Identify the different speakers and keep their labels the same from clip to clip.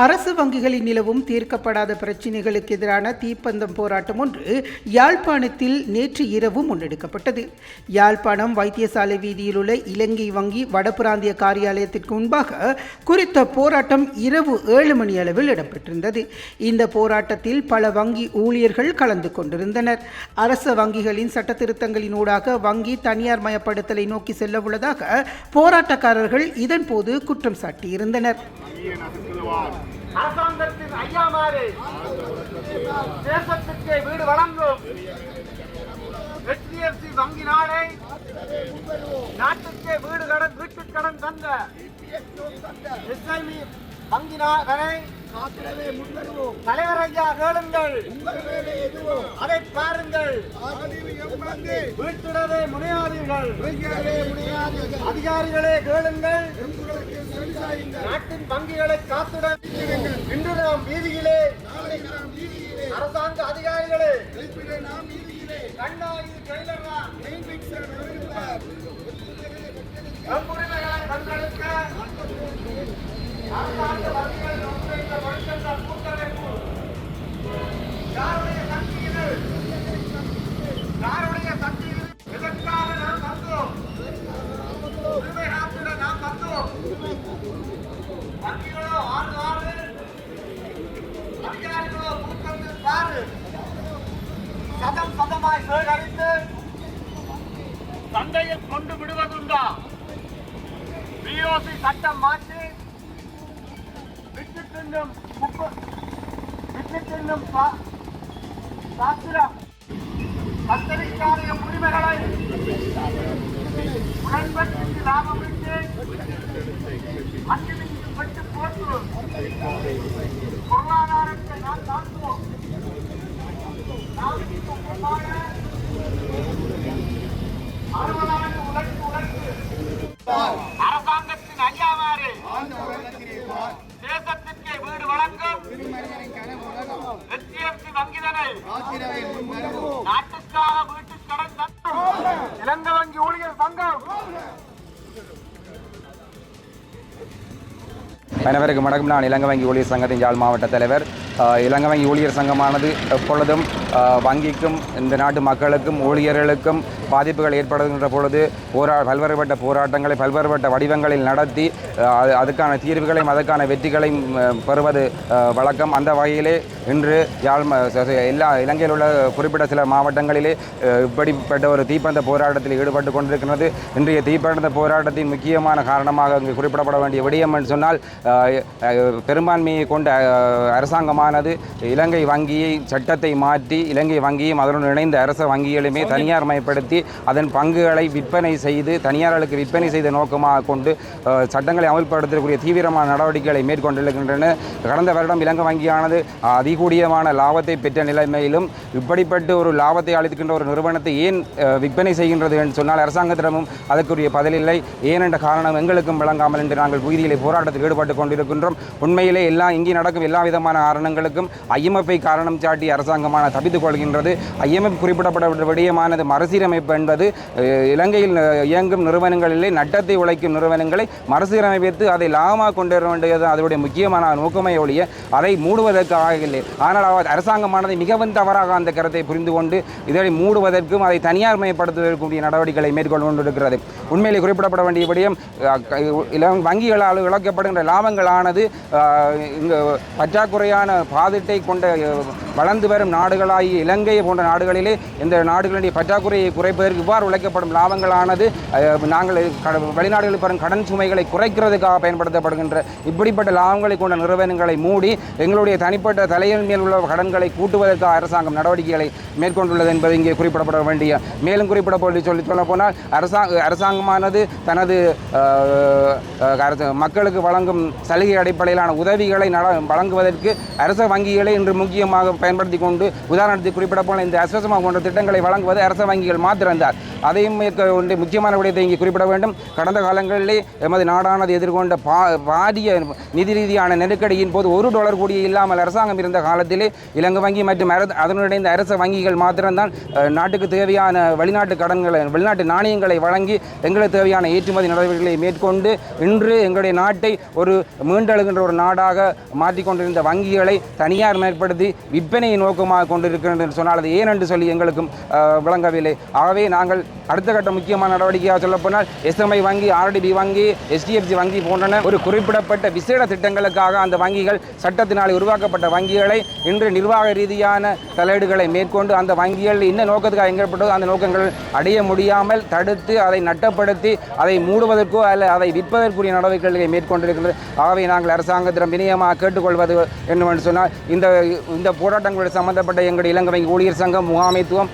Speaker 1: அரசு வங்கிகளில் நிலவும் தீர்க்கப்படாத பிரச்சினைகளுக்கு எதிரான தீப்பந்தம் போராட்டம் ஒன்று யாழ்ப்பாணத்தில் நேற்று இரவு முன்னெடுக்கப்பட்டது. யாழ்ப்பாணம் வைத்தியசாலை வீதியில் உள்ள இலங்கை வங்கி வடபிராந்திய காரியாலயத்திற்கு முன்பாக குறித்த போராட்டம் இரவு ஏழு மணி அளவில் இடம்பெற்றிருந்தது. இந்த போராட்டத்தில் பல வங்கி ஊழியர்கள் கலந்து கொண்டிருந்தனர். அரச வங்கிகளின் சட்ட ஊடாக வங்கி தனியார் மயப்படுத்தலை நோக்கி செல்ல உள்ளதாக போராட்டக்காரர்கள் இதன்போது குற்றம் சாட்டியிருந்தனர்.
Speaker 2: அரசாங்கத்தின் ஐயாமாறு தேசத்திற்கு வீடு வழங்கும் HDFC வங்கி நாடை நாட்டுக்கே வீடு கடன் வீட்டு கடன் தந்த SIB வங்கி நாளை தலைவர் ஐயா கேளுங்கள். அதை பாருங்கள். வீட்டுடவே முனையாதீர்கள். அதிகாரிகளே கேளுங்கள். வங்கிகளை காத்துடன் இன்று நாம் வீதியிலே அரசாங்க அதிகாரிகளே. கண்ணா இது ட்ரெய்லரா? எம்புரிமைகளை சதமாய் சேகரித்து சந்தையில் கொண்டு விடுவதுண்டா? பிஓசி சட்டம் மாற்றி விட்டு தின்னும் குப்பை விட்டு தின்னும் சாஸ்திரம் கத்தரிக்கான உரிமைகளை உடன்பட்டு லாபமிட்டு அரசாங்கத்தின் ஐயாவாறு தேசத்திற்கு வீடு வழங்கும் HDFC வங்கிதனை நாட்டுக்காக வீட்டுக் கடன் தந்தும் இலங்கை வங்கி ஊழியர் சங்கம்.
Speaker 3: அனைவருக்கும் வணக்கம். நான் இலங்கை வங்கி ஊழியர் சங்கத்தின் யாழ் மாவட்ட தலைவர். இலங்கை வங்கி ஊழியர் சங்கமானது எப்பொழுதும் வங்கிக்கும் இந்த நாட்டு மக்களுக்கும் ஊழியர்களுக்கும் பாதிப்புகள் ஏற்படுகின்ற பொழுது போரா பல்வேறுபட்ட போராட்டங்களை பல்வேறுபட்ட வடிவங்களில் நடத்தி அதுக்கான தீர்வுகளையும் அதற்கான வெற்றிகளையும் பெறுவது வழக்கம். அந்த வகையிலே இன்று யாழ் எல்லா இலங்கையில் உள்ள குறிப்பிட்ட சில மாவட்டங்களிலே இப்படிப்பட்ட ஒரு தீப்பந்த போராட்டத்தில் ஈடுபட்டு கொண்டிருக்கிறது. இன்றைய தீப்பந்த போராட்டத்தின் முக்கியமான காரணமாக இங்கு குறிப்பிடப்பட வேண்டிய விடயம் என்று சொன்னால் பெரும்பான்மையை கொண்ட அரசாங்கமானது இலங்கை வங்கியை சட்டத்தை மாற்றி இலங்கை வங்கியும் அதனுடன் இணைந்த அரச வங்கிகளுமே தனியார் மயப்படுத்தி அதன் பங்குகளை விற்பனை செய்து தனியார்களுக்கு விற்பனை செய்த நோக்கமாக கொண்டு சட்டங்களை அமல்படுத்தக்கூடிய தீவிரமான நடவடிக்கைகளை மேற்கொண்டிருக்கின்றன. கடந்த வருடம் இலங்கை வங்கியானது அதிகூடியமான லாபத்தை பெற்ற நிலைமையிலும் இப்படிப்பட்ட ஒரு லாபத்தை அளித்துக்கின்ற ஒரு நிறுவனத்தை ஏன் விற்பனை செய்கின்றது என்று சொன்னால் அரசாங்கத்திடமும் அதற்குரிய பதிலில்லை ஏனென்ற காரணம் எங்களுக்கும் விளங்காமல் என்று நாங்கள் வீதியிலே போராட்டத்தில் ஈடுபட்டு கொண்டிருக்கின்றோம். உண்மையிலே எல்லா இங்கே நடக்கும் எல்லா விதமான காரணங்களுக்கும் ஐஎம்எஃப்பை காரணம் சாட்டி அரசாங்கமான தப்பித்துக் கொள்கின்றது. ஐஎம்எஃப் குறிப்பிடப்பட்ட விடயமானது மறுசீரமைப்பு என்பது இலங்கையில் இயங்கும் நிறுவனங்களிலே நட்டத்தை உழைக்கும் நிறுவனங்களை மறுசீரமைத்து அதை லாபமாக கொண்டு வர வேண்டியது அதனுடைய முக்கியமான நோக்கமே ஒழிய அதை மூடுவதற்கு ஆகவில்லை ஆனால் அவர் அரசாங்கமானது மிகவும் தவறாக அந்த கருத்தை புரிந்து கொண்டு இதை மூடுவதற்கும் அதை தனியார் மயப்படுத்துவதற்குரிய நடவடிக்கைகளை மேற்கொண்டு கொண்டிருக்கிறது. உண்மையிலே குறிப்பிடப்பட வேண்டிய விடயம் இளம் வங்கிகளால் இழக்கப்படுகின்ற லாபங்களானது இங்கு பற்றாக்குறையான பாதிட்டை கொண்ட வளர்ந்து வரும் நாடுகளாகிய இலங்கை போன்ற நாடுகளிலே இந்த நாடுகளுடைய பற்றாக்குறையை குறைப்பதற்கு இவ்வாறு உழைக்கப்படும் லாபங்களானது நாங்கள் வெளிநாடுகளில் பெறும் கடன் சுமைகளை குறைக்கிறதுக்காக பயன்படுத்தப்படுகின்ற இப்படிப்பட்ட லாபங்களை கொண்ட நிறுவனங்களை மூடி எங்களுடைய தனிப்பட்ட தலையின் மேல் உள்ள கடன்களை கூட்டுவதற்காக அரசாங்கம் நடவடிக்கைகளை மேற்கொண்டுள்ளது என்பது இங்கே குறிப்பிடப்பட வேண்டிய மேலும் குறிப்பிடப்பட்டு சொல்லி சொல்ல போனால் அரசாங்க அரசாங்கமானது தனது அரசு- மக்களுக்கு வழங்கும் சலுகை அடிப்படையிலான உதவிகளை நட வழங்குவதற்கு அரச வங்கிகளை இன்று முக்கியமாக பயன்படுத்தி கொண்டு உதாரணத்துக்கு குறிப்பிட இந்த அஸ்வசமாக போன்ற திட்டங்களை வழங்குவது அரச வங்கிகள் மாத்திரம்தான் அதையும் ஒன்று முக்கியமான விடயத்தை இங்கே குறிப்பிட வேண்டும். கடந்த காலங்களிலே எமது நாடானது எதிர்கொண்ட பா பாரிய நிதி ரீதியான நெருக்கடியின் போது ஒரு டாலர் கூடிய இல்லாமல் அரசாங்கம் இருந்த காலத்திலே இலங்கை வங்கி மற்றும் அதனுடைய இந்த அரச வங்கிகள் மாத்திரம்தான் நாட்டுக்கு தேவையான வெளிநாட்டு கடன்களை வெளிநாட்டு நாணயங்களை வழங்கி எங்களுக்கு தேவையான ஏற்றுமதி நடவடிக்கைகளை மேற்கொண்டு இன்று எங்களுடைய நாட்டை ஒரு மீண்டெழுகின்ற ஒரு நாடாக மாற்றிக்கொண்டிருந்த வங்கிகளை தனியார் மேற்படுத்தி விற்பனையை நோக்கமாக கொண்டிருக்கின்றன சொன்னால் அது ஏன் என்று சொல்லி எங்களுக்கும் விளங்கவில்லை. ஆக ஆகவே நாங்கள் அடுத்த கட்ட முக்கியமான நடவடிக்கையாக சொல்லப்போனால் எஸ்எம்ஐ வங்கி ஆர்டிபி வங்கி எஸ்டிஎஃப்சி வங்கி போன்றன ஒரு குறிப்பிடப்பட்ட விசேட திட்டங்களுக்காக அந்த வங்கிகள் சட்டத்தினால் உருவாக்கப்பட்ட வங்கிகளை இன்று நிர்வாக ரீதியான தலையீடுகளை மேற்கொண்டு அந்த வங்கிகள் என்ன நோக்கத்துக்காக எங்கப்பட்டதோ அந்த நோக்கங்கள் அடைய முடியாமல் தடுத்து அதை நட்டப்படுத்தி அதை மூடுவதற்கோ அல்ல அதை விற்பதற்குரிய நடவடிக்கைகளை மேற்கொண்டிருக்கிறது ஆகவே நாங்கள் அரசாங்கத்திடம் வினயமாக கேட்டுக்கொள்வது என்னவென்று சொன்னால் இந்த இந்த போராட்டங்களோடு சம்பந்தப்பட்ட எங்களுடைய இலங்கை வங்கி ஊழியர் சங்கம் முகாமைத்துவம்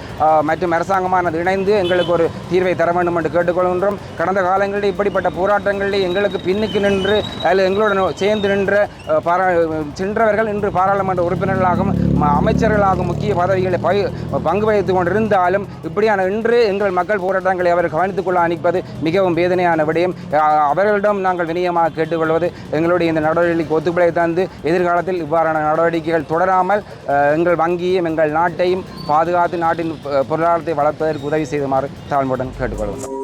Speaker 3: மற்றும் அரசாங்கமானது இணைந்து எங்களுக்கு ஒரு தீர்வை தர வேண்டும் என்று கேட்டுக்கொள்கின்றோம். கடந்த காலங்களில் இப்படிப்பட்ட போராட்டங்களில் எங்களுக்கு பின்னுக்கு நின்று அதில் எங்களுடன் சேர்ந்து நின்ற பாரா சென்றவர்கள் இன்று பாராளுமன்ற உறுப்பினர்களாகவும் அமைச்சர்களாகும் முக்கிய பதவிகளை பய பங்கு வகித்துக் கொண்டிருந்தாலும் இப்படியான இன்று எங்கள் மக்கள் போராட்டங்களை அவர் கவனித்துக் கொள்ள அனுப்பது மிகவும் வேதனையான விடயம். அவர்களிடம் நாங்கள் வினயமாக கேட்டுக்கொள்வது எங்களுடைய இந்த நடவடிக்கைக்கு ஒத்துழைப்பை தந்து எதிர்காலத்தில் இவ்வாறான நடவடிக்கைகள் தொடராமல் எங்கள் வங்கியையும் எங்கள் நாட்டையும் பாதுகாத்து நாட்டின் பொருளாதாரத்தை வளர்ப்பதற்கு உதவி செய்துமாறு தாழ்மையுடன் கேட்டுக்கொள்கிறோம்